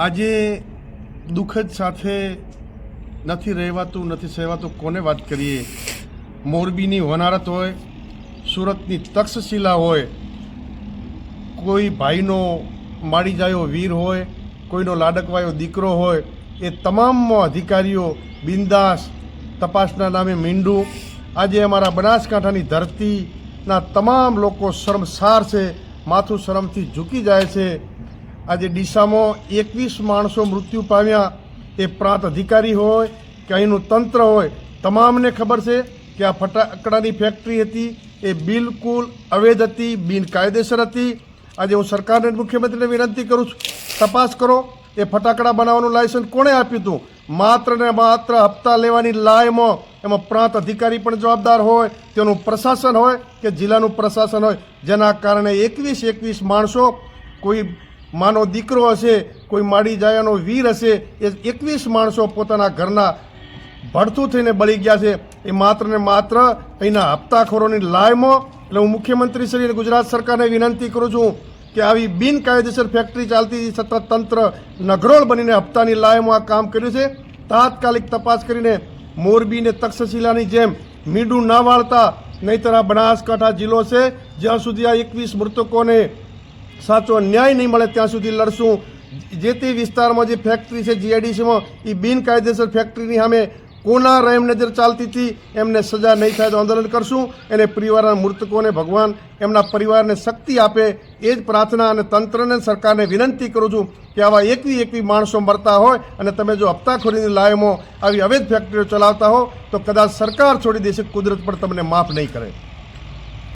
આજે દુઃખદ સાથે નથી રહેવાતું, નથી સહેવાતું. કોને વાત કરીએ? મોરબીની વનારત હોય, સુરતની તક્ષશિલા હોય, કોઈ ભાઈનો માડી જાયો વીર હોય, કોઈનો લાડકવાયો દીકરો હોય, એ તમામ અધિકારીઓ બિંદાસ તપાસના નામે મીંડું. આજે અમારા બનાસકાંઠાની ધરતીના તમામ લોકો શરમસાર છે, માથું શરમથી ઝૂકી જાય છે. આજે ડીસામાં એકવીસ માણસો મૃત્યુ પામ્યા. એ પ્રાંત અધિકારી હોય કે અહીંનું તંત્ર હોય, તમામને ખબર છે કે આ ફટાકડાની ફેક્ટરી હતી. એ બિલકુલ અવૈધ હતી, બિનકાયદેસર હતી. આજે હું સરકારને મુખ્યમંત્રીને વિનંતી કરું છું, તપાસ કરો, એ ફટાકડા બનાવવાનું લાયસન્સ કોણે આપ્યું હતું? માત્ર ને માત્ર હપ્તા લેવાની લાયમાં એમાં પ્રાંત અધિકારી પણ જવાબદાર હોય, તેનું પ્રશાસન હોય કે જિલ્લાનું પ્રશાસન હોય. જેના કારણે એકવીસ એકવીસ માણસો કોઈ માનો દીકરો હશે, કોઈ માડી જાયાનો વીર હશે, એ એકવીસ માણસો પોતાના ઘરના ભડથું થઈને બળી ગયા છે. એ માત્ર ને માત્ર અહીંના હપ્તાખોરોની લાયમાં, એટલે હું મુખ્યમંત્રી શ્રી અને ગુજરાત સરકારને વિનંતી કરું છું કે આવી બિનકાયદેસર ફેક્ટરી ચાલતી સતત તંત્ર નગરોળ બનીને હપ્તાની લાયમાં આ કામ કર્યું છે. તાત્કાલિક તપાસ કરીને મોરબી ને તક્ષશિલાની જેમ મીંડું ના વાળતા, નહીતર આ બનાસકાંઠા જિલ્લો છે, જ્યાં સુધી આ એકવીસ મૃતકોને સાચો ન્યાય નહીં મળે ત્યાં સુધી લડશું. જે તે વિસ્તારમાં જે ફેક્ટરી છે જીઆઈડીસીમાં એ બિનકાયદેસર ફેક્ટરીની સામે કોના રહેમ નજર ચાલતી હતી, એમને સજા નહીં થાય તો આંદોલન કરશું. અને પરિવારના મૃતકોને ભગવાન, એમના પરિવારને શક્તિ આપે, એ જ પ્રાર્થના અને તંત્રને સરકારને વિનંતી કરું છું કે આવા એકવી એકવી માણસો મરતા હોય અને તમે જો હપ્તાખોરીની લાયમો આવી અવૈધ ફેક્ટરીઓ ચલાવતા હો, તો કદાચ સરકાર છોડી દેશે, કુદરત પણ તમને માફ નહીં કરે.